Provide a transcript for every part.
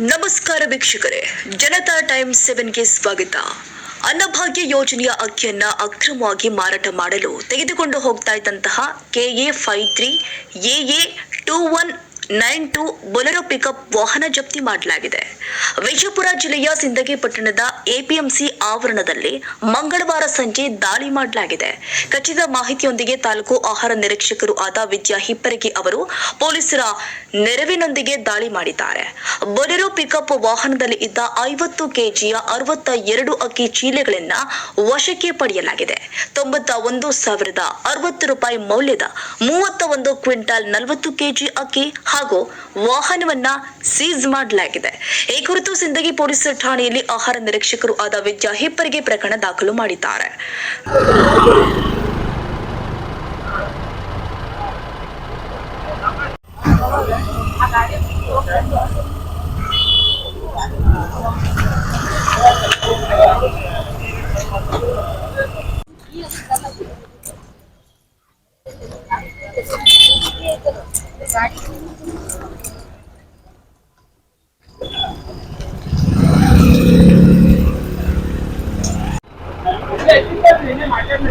ನಮಸ್ಕಾರ ವೀಕ್ಷಕರೇ. ಜನತಾ ಟೈಮ್ ಸೆವೆನ್ಗೆ ಸ್ವಾಗತ. ಅನ್ನಭಾಗ್ಯ ಯೋಜನೆಯ ಅಕ್ಕಿಯನ್ನ ಅಕ್ರಮವಾಗಿ ಮಾರಾಟ ಮಾಡಲು ತೆಗೆದುಕೊಂಡು ಹೋಗ್ತಾ ಇದ್ದಂತಹ KA five three A two one nine two Bolero pickup ವಾಹನ ಜಪ್ತಿ ಮಾಡಲಾಗಿದೆ. ವಿಜಯಪುರ ಜಿಲ್ಲೆಯ ಸಿಂದಗಿ ಪಟ್ಟಣದ ಎಪಿಎಂಸಿ ಆವರಣದಲ್ಲಿ ಮಂಗಳವಾರ ಸಂಜೆ ದಾಳಿ ಮಾಡಲಾಗಿದೆ. ಖಚಿತ ಮಾಹಿತಿಯೊಂದಿಗೆ ತಾಲೂಕು ಆಹಾರ ನಿರೀಕ್ಷಕರು ಆದ ವಿದ್ಯಾ ಹಿಪ್ಪರಗಿ ಅವರು ಪೊಲೀಸರ ನೆರವಿನೊಂದಿಗೆ ದಾಳಿ ಮಾಡಿದ್ದಾರೆ. ಬೊಲೆರೋ ಪಿಕಪ್ ವಾಹನದಲ್ಲಿ ಇದ್ದ ಐವತ್ತು ಕೆಜಿಯ ಅರವತ್ತ ಎರಡು ಅಕ್ಕಿ ಚೀಲಗಳನ್ನ ವಶಕ್ಕೆ ಪಡೆಯಲಾಗಿದೆ. ತೊಂಬತ್ತ ಒಂದು ಸಾವಿರದ ಅರವತ್ತು ರೂಪಾಯಿ ಮೌಲ್ಯದ ಮೂವತ್ತ ಒಂದು ಕ್ವಿಂಟಾಲ್ ನಲವತ್ತು ಕೆಜಿ ಅಕ್ಕಿ ಹಾಗೂ ವಾಹನವನ್ನ ಸೀಸ್ ಮಾಡಲಾಗಿದೆ. ಈ ಕುರಿತು ಸಿಂದಗಿ ಪೊಲೀಸ್ ಠಾಣೆಯಲ್ಲಿ ಆಹಾರ ನಿರೀಕ್ಷಕರು ಆದ ವಿದ್ಯಾ ಹಿಪ್ಪರಿಗೆ ಪ್ರಕರಣ ದಾಖಲು ಮಾಡಿದ್ದಾರೆ. ಚಲೋ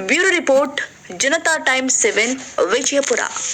bureau report Janata time seven Vijayapura.